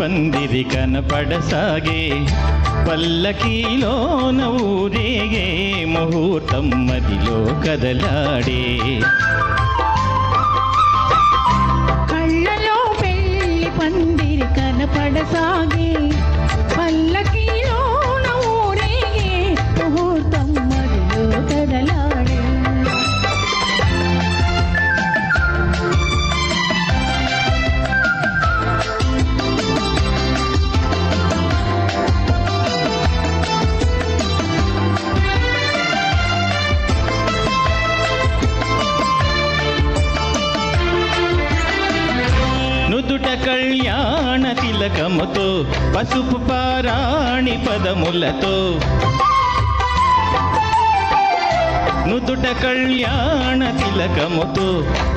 పందిరి కనపడసాగే పల్లకీలోన ఊరేగే ముహూర్తం మదిలో కదలాడే. కళ్ళలో పెళ్ళి పందిరి కనపడసాగే నుదుట కళ్యాణ తిలకముతో పసుపు పారాణి పదములతో. నుదుట కళ్యాణ తిలకముతో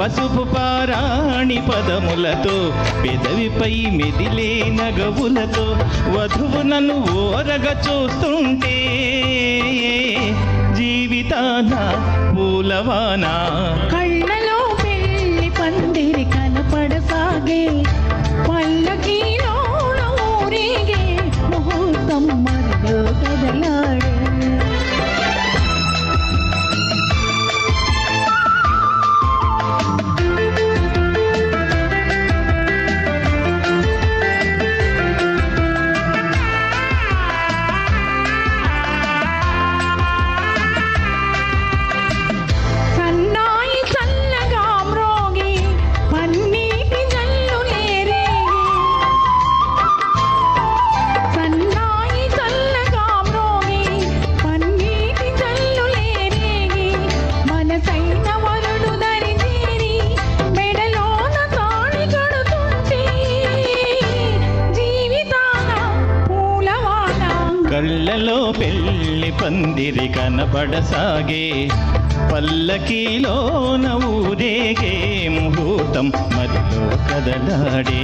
పసుపు పారాణి పదములతో పెదవిపై మెదిలే నగవులతో వధువు నన్ను ఓరగ చూస్తుంటే జీవితాన పూలవానా. కళ్ళలో పెళ్ళి పందిరి కనపడసాగే. పల్లకీలోన ఊరేగే ముహూర్తం మదిలో కదలాడే.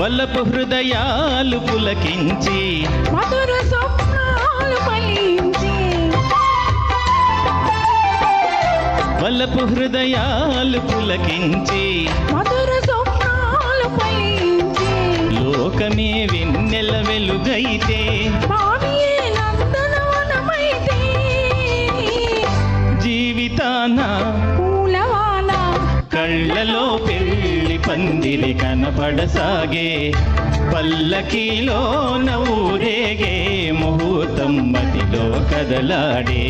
వల్లపు హృదయాలు పులకించి మధుర స్వప్నాలు ఫలించి వల్లపు హృదయాలు పులకించి మధుర స్వప్నాలు ఫలించి లోకమే వెన్నెల వెలుగైతే పందిరి కనపడసాగే పల్లకీలో నవ్వురేగే ముహూర్తం మతిలో కదలాడే.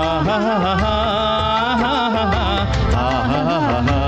ఆహా ఆహా ఆహా